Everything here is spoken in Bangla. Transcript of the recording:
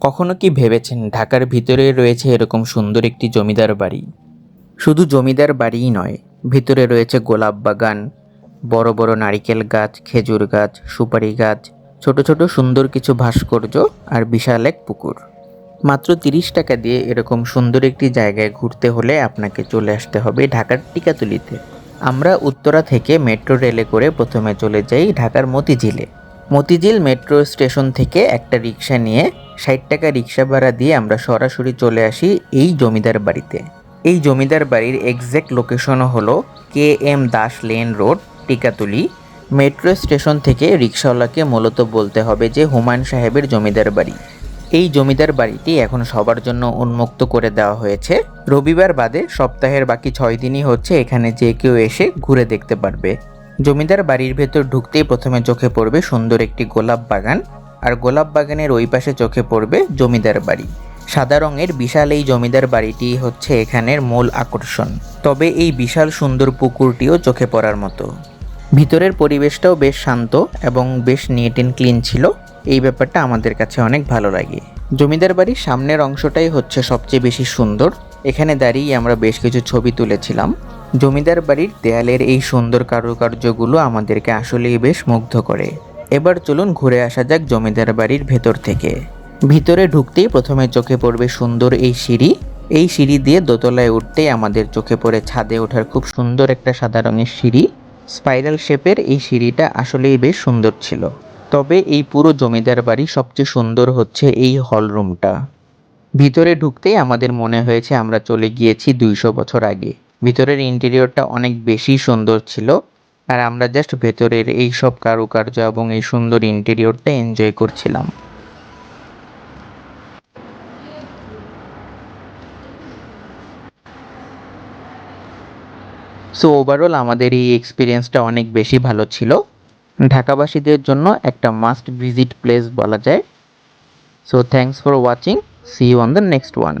কখনো কি ভেবেছেন ঢাকার ভিতরে রয়েছে এরকম সুন্দর একটি জমিদার বাড়ি? শুধু জমিদার বাড়িই নয়, ভিতরে রয়েছে গোলাপ বাগান, বড় বড় নারিকেল গাছ, খেজুর গাছ, সুপারি গাছ, ছোট ছোট সুন্দর কিছু ভাস্কর্য আর বিশাল এক পুকুর। মাত্র তিরিশ টাকা দিয়ে এরকম সুন্দর একটি জায়গায় ঘুরতে হলে আপনাকে চলে আসতে হবে ঢাকার টিকাতুলিতে। আমরা উত্তরা থেকে মেট্রো রেলে করে প্রথমে চলে যাই ঢাকার মতিঝিলে। মতিঝিল মেট্রো স্টেশন থেকে একটা রিক্সা নিয়ে ষাট টাকা রিক্সা ভাড়া দিয়ে আমরা সরাসরি চলে আসি এই জমিদার বাড়িতে। এই জমিদার বাড়ির এক্স্যাক্ট লোকেশনও হলো K M Das lane road Tikatuli. Metro station থেকে রিক্সাওয়ালাকে মূলত বলতে হবে যে হুমায়ুন সাহেবের জমিদার বাড়ি। এই জমিদার বাড়িটি এখন সবার জন্য উন্মুক্ত করে দেওয়া হয়েছে। রবিবার বাদে সপ্তাহের বাকি ছয় দিনই হচ্ছে এখানে যে কেউ এসে ঘুরে দেখতে পারবে। জমিদার বাড়ির ভেতর ঢুকতেই প্রথমে চোখে পড়বে সুন্দর একটি গোলাপ বাগান। আর গোলাপ বাগানের ওই পাশে চোখে পড়বে জমিদার বাড়ি। সাদা রঙের বিশাল এই জমিদার বাড়িটি হচ্ছে এখানের মূল আকর্ষণ। তবে এই বিশাল সুন্দর পুকুরটিও চোখে পড়ার মতো। ভিতরের পরিবেশটাও বেশ শান্ত এবং বেশ নিট অ্যান্ড ক্লিন ছিল। এই ব্যাপারটা আমাদের কাছে অনেক ভালো লাগে। জমিদার বাড়ির সামনের অংশটাই হচ্ছে সবচেয়ে বেশি সুন্দর। এখানে দাঁড়িয়ে আমরা বেশ কিছু ছবি তুলেছিলাম। জমিদার বাড়ির দেয়ালের এই সুন্দর কারুকার্যগুলো আমাদেরকে আসলেই বেশ মুগ্ধ করে। এবার চলুন ঘুরে আসা যাক জমিদার বাড়ির ভেতর থেকে। ভিতরে ঢুকতেই প্রথমে চোখে পড়বে সুন্দর এই সিঁড়ি। এই সিঁড়ি দিয়ে দোতলায় উঠতেই আমাদের চোখে পড়ে ছাদে ওঠার খুব সুন্দর একটা সাদা রঙের সিঁড়ি। স্পাইরাল শেপের এই সিঁড়িটা আসলেই বেশ সুন্দর ছিল। তবে এই পুরো জমিদার বাড়ি সবচেয়ে সুন্দর হচ্ছে এই হল রুমটা ভিতরে ঢুকতেই আমাদের মনে হয়েছে আমরা চলে গিয়েছি দুইশো বছর আগে। ভিতরের ইন্টেরিয়রটা অনেক বেশি সুন্দর ছিল। আর আমরা জাস্ট ভেতরের এই সব কারুকার্য এবং এই সুন্দর ইন্টেরিয়রটা এনজয় করছিলাম। সো ওভারঅল আমাদের এই এক্সপিরিয়েন্সটা অনেক বেশি ভালো ছিল। ঢাকাবাসীদের জন্য একটা মাস্ট ভিজিট প্লেস বলা যায়। So thanks for watching see you on the next one